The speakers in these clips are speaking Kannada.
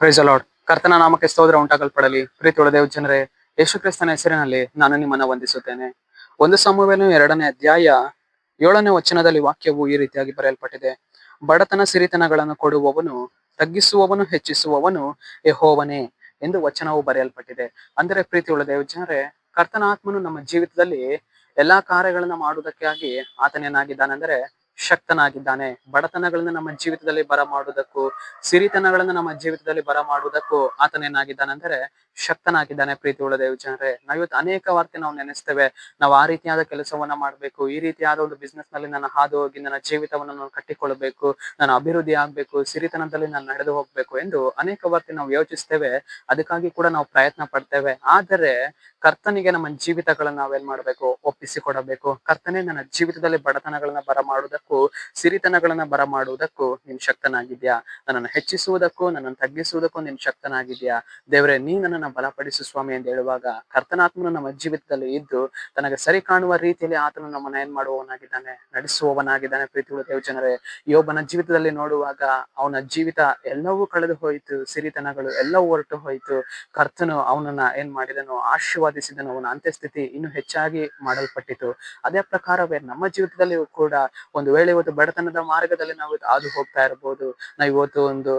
ಪ್ರೈಸ್ ಅಲಾಡ್ ಕರ್ತನ ನಾಮಕ್ಕೆ ಸ್ತೋತ್ರ ಉಂಟಾಗಲ್ಪಡಲಿ. ಪ್ರೀತಿ ದೇವ ಜನರೇ, ಯೇಸು ಕ್ರಿಸ್ತನ ಹೆಸರಿನಲ್ಲಿ ನಾನು ನಿಮ್ಮನ್ನ ವಂದಿಸುತ್ತೇನೆ. ಒಂದು ಸಮೂಹನು ಎರಡನೇ ಅಧ್ಯಾಯ ಏಳನೇ ವಚನದಲ್ಲಿ ವಾಕ್ಯವು ಈ ರೀತಿಯಾಗಿ ಬರೆಯಲ್ಪಟ್ಟಿದೆ. ಬಡತನ ಸಿರಿತನಗಳನ್ನು ಕೊಡುವವನು, ತಗ್ಗಿಸುವವನು, ಹೆಚ್ಚಿಸುವವನು ಯೆಹೋವನೇ ಎಂದು ವಚನವು ಬರೆಯಲ್ಪಟ್ಟಿದೆ. ಅಂದರೆ ಪ್ರೀತಿ ದೇವ ಜನರೇ, ಕರ್ತನ ಆತ್ಮನು ನಮ್ಮ ಜೀವಿತದಲ್ಲಿ ಎಲ್ಲಾ ಕಾರ್ಯಗಳನ್ನ ಮಾಡುವುದಕ್ಕಾಗಿ ಆತನೇನಾಗಿದ್ದಾನೆಂದರೆ ಶಕ್ತನಾಗಿದ್ದಾನೆ. ಬಡತನಗಳನ್ನ ನಮ್ಮ ಜೀವಿತದಲ್ಲಿ ಬರ ಮಾಡುವುದಕ್ಕೂ ಸಿರಿತನಗಳನ್ನ ನಮ್ಮ ಜೀವಿತದಲ್ಲಿ ಬರ ಮಾಡುವುದಕ್ಕೂ ಆತನೇನಾಗಿದ್ದಾನೆ ಅಂದರೆ ಶಕ್ತನಾಗಿದ್ದಾನೆ ಪ್ರೀತಿ ಉಳ್ಳ ದೇವ್ ಜನರೇ. ನಾವು ಇವತ್ತು ಅನೇಕ ವಾರ್ತೆ ನಾವು ನೆನೆಸ್ತೇವೆ. ನಾವು ಆ ರೀತಿಯಾದ ಕೆಲಸವನ್ನ ಮಾಡ್ಬೇಕು, ಈ ರೀತಿಯಾದ ಒಂದು ಬಿಸ್ನೆಸ್ನಲ್ಲಿ ನಾನು ಹಾದು ಹೋಗಿ ನನ್ನ ಜೀವಿತವನ್ನು ನಾನು ಕಟ್ಟಿಕೊಳ್ಳಬೇಕು, ನಾನು ಅಭಿವೃದ್ಧಿ ಆಗ್ಬೇಕು, ಸಿರಿತನದಲ್ಲಿ ನಾನು ನಡೆದು ಹೋಗ್ಬೇಕು ಎಂದು ಅನೇಕ ವಾರ್ತೆ ನಾವು ಯೋಚಿಸ್ತೇವೆ. ಅದಕ್ಕಾಗಿ ಕೂಡ ನಾವು ಪ್ರಯತ್ನ ಪಡ್ತೇವೆ. ಆದರೆ ಕರ್ತನಿಗೆ ನಮ್ಮ ಜೀವಿತಗಳನ್ನ ನಾವೇನ್ ಮಾಡ್ಬೇಕು? ಒಪ್ಪಿಸಿಕೊಡಬೇಕು ಕರ್ತನೇ ನನ್ನ ಜೀವಿತದಲ್ಲಿ ಬಡತನಗಳನ್ನ ಬರ ಮಾಡುವುದಕ್ಕೂ ಸಿರಿತನಗಳನ್ನ ಬರ ಮಾಡುವುದಕ್ಕೂ ಶಕ್ತನಾಗಿದ್ಯಾ? ನನ್ನನ್ನು ಹೆಚ್ಚಿಸುವುದಕ್ಕೂ, ನನ್ನನ್ನು ತಗ್ಗಿಸುವುದಕ್ಕೂ ನೀನ್ ಶಕ್ತನಾಗಿದ್ಯಾ? ದೇವರೇ, ನೀ ನನ್ನನ್ನು ಬಲಪಡಿಸು ಸ್ವಾಮಿ ಎಂದು ಹೇಳುವಾಗ ಕರ್ತನಾತ್ಮನು ನಮ್ಮ ಜೀವಿತದಲ್ಲಿ ಇದ್ದು, ತನಗೆ ಸರಿ ಕಾಣುವ ರೀತಿಯಲ್ಲಿ ಆತನು ನಮ್ಮನ್ನ ಏನ್ ಮಾಡುವವನಾಗಿದ್ದಾನೆ? ನಡೆಸುವವನಾಗಿದ್ದಾನೆ ಪ್ರೀತಿಗಳು ದೇವ ಜನರೇ. ಯೋಬನ ಜೀವಿತದಲ್ಲಿ ನೋಡುವಾಗ ಅವನ ಜೀವಿತ ಎಲ್ಲವೂ ಕಳೆದು ಹೋಯಿತು, ಸಿರಿತನಗಳು ಎಲ್ಲವೂ ಹೊರಟು ಹೋಯಿತು. ಕರ್ತನು ಅವನನ್ನ ಏನ್ ಮಾಡಿದನು? ಆಶೀರ್ವಾದಿಸಿದನು. ಅವನ ಅಂತ್ಯಸ್ಥಿತಿ ಇನ್ನು ಹೆಚ್ಚಾಗಿ ಮಾಡಲ್ಪಟ್ಟಿತು. ಅದೇ ಪ್ರಕಾರವೇ ನಮ್ಮ ಜೀವಿತದಲ್ಲಿಯೂ ಕೂಡ ಒಂದು ವೇಳೆ ಇವತ್ತು ಬಡತನದ ಮಾರ್ಗದಲ್ಲಿ ನಾವು ಹಾದು ಹೋಗ್ತಾ ಇರಬಹುದು ನಾವು ಇವತ್ತು ಒಂದು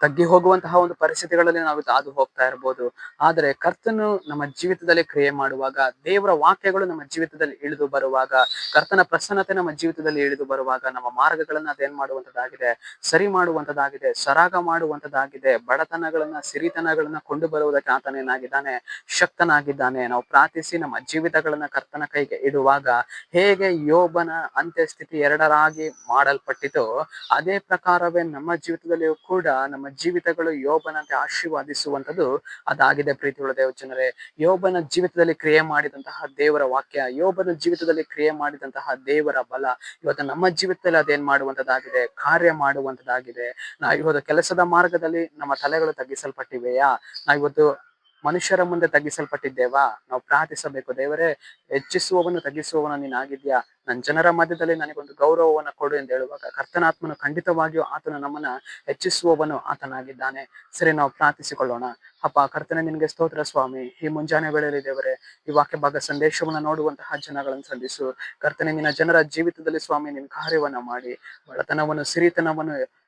ತಗ್ಗಿ ಹೋಗುವಂತಹ ಒಂದು ಪರಿಸ್ಥಿತಿಗಳಲ್ಲಿ ನಾವು ಹಾದು ಹೋಗ್ತಾ ಇರಬಹುದು ಆದರೆ ಕರ್ತನು ನಮ್ಮ ಜೀವಿತದಲ್ಲಿ ಕ್ರಿಯೆ ಮಾಡುವಾಗ, ದೇವರ ವಾಕ್ಯಗಳು ನಮ್ಮ ಜೀವಿತದಲ್ಲಿ ಇಳಿದು ಬರುವಾಗ, ಕರ್ತನ ಪ್ರಸನ್ನತೆ ನಮ್ಮ ಜೀವಿತದಲ್ಲಿ ಇಳಿದು ಬರುವಾಗ ನಮ್ಮ ಮಾರ್ಗಗಳನ್ನ ಅದೇನ್ ಮಾಡುವಂತದ್ದಾಗಿದೆ ಸರಿ ಮಾಡುವಂತದ್ದಾಗಿದೆ ಸರಾಗ ಮಾಡುವಂತದ್ದಾಗಿದೆ ಬಡತನಗಳನ್ನ, ಸಿರಿತನಗಳನ್ನ ಕೊಂಡು ಬರುವುದಕ್ಕೆ ಆತನೇನಾಗಿದ್ದಾನೆ ಶಕ್ತನಾಗಿದ್ದಾನೆ. ನಾವು ಪ್ರಾರ್ಥಿಸಿ ನಮ್ಮ ಜೀವಿತಗಳನ್ನ ಕರ್ತನ ಕೈಗೆ ಇಡುವಾಗ, ಹೇಗೆ ಯೋಬನ ಅಂತ್ಯಸ್ಥಿತಿ ಎರಡರಾಗಿ ಮಾಡಲ್ಪಟ್ಟಿತೋ, ಅದೇ ಪ್ರಕಾರವೇ ನಮ್ಮ ಜೀವಿತದಲ್ಲಿಯೂ ಕೂಡ ನಮ್ಮ ಜೀವಿತಗಳು ಯೋಬನಂತೆ ಆಶೀರ್ವಾದಿಸುವಂತದ್ದು ಅದಾಗಿದೆ ಪ್ರೀತಿಯುಳ್ಳ ದೇವ ಜನರೇ. ಯೋಬನ ಜೀವಿತದಲ್ಲಿ ಕ್ರಿಯೆ ಮಾಡಿದಂತಹ ದೇವರ ವಾಕ್ಯ, ಯೋಬನ ಜೀವಿತದಲ್ಲಿ ಕ್ರಿಯೆ ಮಾಡಿದಂತಹ ದೇವರ ಬಲ. ಇವತ್ತು ನಮ್ಮ ಜೀವಿತದಲ್ಲಿ ಅದೇನ್ ಮಾಡುವಂತದ್ದಾಗಿದೆ ಕಾರ್ಯ ಮಾಡುವಂತದ್ದಾಗಿದೆ ನಾ ಇವತ್ತು ಕೆಲಸದ ಮಾರ್ಗದಲ್ಲಿ ನಮ್ಮ ತಲೆಗಳು ತಗ್ಗಿಸಲ್ಪಟ್ಟಿವೆಯಾ? ನಾ ಇವತ್ತು ಮನುಷ್ಯರ ಮುಂದೆ ತಗ್ಗಿಸಲ್ಪಟ್ಟಿದ್ದೇವಾ? ನಾವು ಪ್ರಾರ್ಥಿಸಬೇಕು, ದೇವರೇ, ಹೆಚ್ಚಿಸುವವನು ತಗ್ಗಿಸುವವನು ನೀನಾಗಿದ್ಯಾ ನನ್ನ ಜನರ ಮಧ್ಯದಲ್ಲಿ ನನಗೊಂದು ಗೌರವವನ್ನು ಕೊಡು ಎಂದು ಹೇಳುವಾಗ ಕರ್ತನಾತ್ಮನು ಖಂಡಿತವಾಗಿಯೂ ಆತನ ನಮ್ಮನ್ನ ಹೆಚ್ಚಿಸುವವನು ಆತನಾಗಿದ್ದಾನೆ. ಸರಿ, ನಾವು ಪ್ರಾರ್ಥಿಸಿಕೊಳ್ಳೋಣ. ಅಪ್ಪ, ಕರ್ತನೆ, ನಿನಗೆ ಸ್ತೋತ್ರ ಸ್ವಾಮಿ. ಈ ಮುಂಜಾನೆ ವೇಳೆಯಲ್ಲಿ ದೇವರೇ, ಈ ವಾಕ್ಯ ಭಾಗ ಸಂದೇಶವನ್ನು ನೋಡುವಂತಹ ಜನಗಳನ್ನು ಸಂಧಿಸು ಕರ್ತನೆ, ನಿನ್ನ ಜನರ ಜೀವಿತದಲ್ಲಿ ಸ್ವಾಮಿ, ನಿನ್ನ ಕಾರ್ಯವನ್ನ ಮಾಡಿ. ಬಡತನವನ್ನು, ಸಿರಿತನವನ್ನು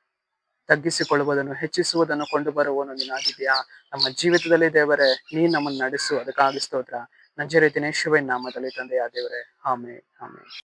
ತಗ್ಗಿಸಿಕೊಳ್ಳುವುದನ್ನು, ಹೆಚ್ಚಿಸುವುದನ್ನು ಕೊಂಡು ಬರುವನು ನೀನಾಗಿದೆಯಾ ನಮ್ಮ ಜೀವಿತದಲ್ಲಿ ದೇವರೇ, ನೀ ನಮ್ಮನ್ನು ನಡೆಸು, ಅದಕ್ಕಾಗಿ ಸ್ತೋತ್ರ. ನಜರೇತಿನ ಶಿವನ್ ನಾಮದಲ್ಲಿ ತಂದೆಯ ದೇವರೇ ಆಮೆ ಆಮೆ